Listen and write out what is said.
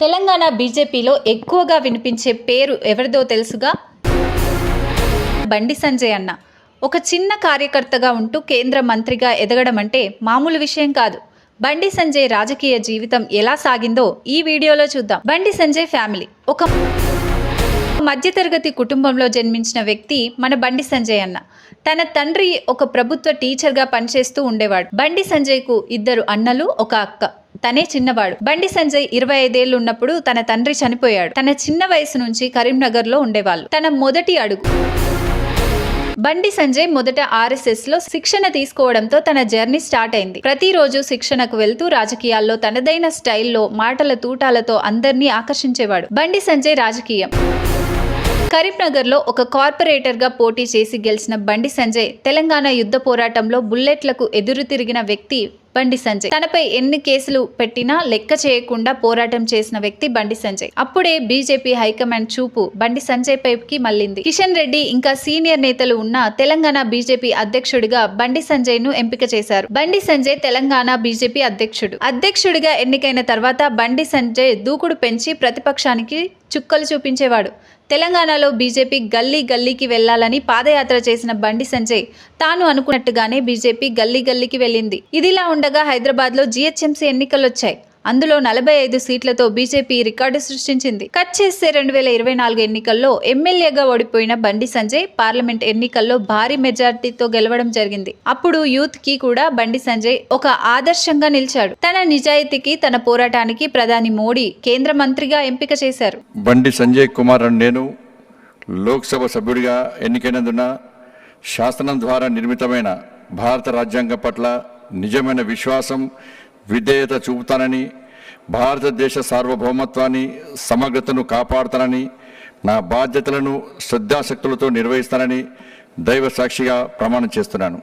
తెలంగాణ బీజేపీలో ఎక్కువగా వినిపించే పేరు ఎవరిదో తెలుసుగా? బండి సంజయ్ అన్న. ఒక చిన్న కార్యకర్తగా ఉంటూ కేంద్ర మంత్రిగా ఎదగడం అంటే మామూలు విషయం కాదు. బండి సంజయ్ రాజకీయ జీవితం ఎలా సాగిందో ఈ వీడియోలో చూద్దాం. బండి సంజయ్ ఫ్యామిలీ. ఒక మధ్యతరగతి కుటుంబంలో జన్మించిన వ్యక్తి మన బండి సంజయ్ అన్న. తన తండ్రి ఒక ప్రభుత్వ టీచర్గా పనిచేస్తూ ఉండేవాడు. బండి సంజయ్కు ఇద్దరు అన్నలు ఒక అక్క. తనే చిన్నవాడు. బండి సంజయ్ ఇరవై ఐదేళ్ళు ఉన్నప్పుడు తన తండ్రి చనిపోయాడు. తన చిన్న వయసు నుంచి కరీంనగర్లో ఉండేవాళ్ళు. తన మొదటి అడుగు. బండి సంజయ్ మొదట ఆర్ఎస్ఎస్లో శిక్షణ తీసుకోవడంతో తన జర్నీ స్టార్ట్ అయింది. ప్రతిరోజు శిక్షణకు వెళ్తూ రాజకీయాల్లో తనదైన స్టైల్లో మాటల తూటాలతో అందరినీ ఆకర్షించేవాడు. బండి సంజయ్ రాజకీయం. కరీంనగర్లో ఒక కార్పొరేటర్గా పోటీ చేసి గెలిచిన బండి సంజయ్ తెలంగాణ యుద్ధ పోరాటంలో బుల్లెట్లకు ఎదురు తిరిగిన వ్యక్తి బండి సంజయ్. తనపై ఎన్ని కేసులు పెట్టినా లెక్క చేయకుండా పోరాటం చేసిన వ్యక్తి బండి సంజయ్. అప్పుడే బీజేపీ హైకమాండ్ చూపు బండి సంజయ్ పైకి మళ్ళింది. కిషన్ రెడ్డి ఇంకా సీనియర్ నేతలు ఉన్న తెలంగాణ బీజేపీ అధ్యక్షుడిగా బండి సంజయ్ను ఎంపిక చేశారు. బండి సంజయ్ తెలంగాణ బీజేపీ అధ్యక్షుడు. అధ్యక్షుడిగా ఎన్నికైన తర్వాత బండి సంజయ్ దూకుడు పెంచి ప్రతిపక్షానికి చుక్కలు చూపించేవాడు. తెలంగాణలో బీజేపీ గల్లీ గల్లీకి వెళ్ళాలని పాదయాత్ర చేసిన బండి సంజయ్ తాను అనుకున్నట్టుగానే బీజేపీ గల్లీ గల్లీకి వెళ్ళింది. ఇదిలా ఉండగా హైదరాబాద్లో జీహెచ్ఎంసీ ఎన్నికలొచ్చాయి. అందులో నలభై ఐదు సీట్లతో బీజేపీ రికార్డు సృష్టించింది. కట్ చేస్తే రెండు వేల ఇరవై నాలుగు ఎన్నికల్లో ఎమ్మెల్యేగా ఓడిపోయిన బండి సంజయ్ పార్లమెంట్ ఎన్నికల్లో భారీ మెజార్టీతో గెలవడం జరిగింది. అప్పుడు యూత్కి కూడా బండి సంజయ్ ఒక ఆదర్శంగా నిలిచాడు. తన నిజాయితీకి తన పోరాటానికి ప్రధాని మోడీ కేంద్ర మంత్రిగా ఎంపిక చేశారు. బండి సంజయ్ కుమార్ నేను లోక్సభ సభ్యుడిగా ఎన్నికైనందున శాసనం ద్వారా నిర్మితమైన భారత రాజ్యాంగం పట్ల నిజమైన విశ్వాసం విధేయత చూపుతానని భారతదేశ సార్వభౌమత్వాన్ని సమగ్రతను కాపాడుతానని నా బాధ్యతలను శ్రద్ధాశక్తులతో నిర్వహిస్తానని దైవ సాక్షిగా ప్రమాణం చేస్తున్నాను.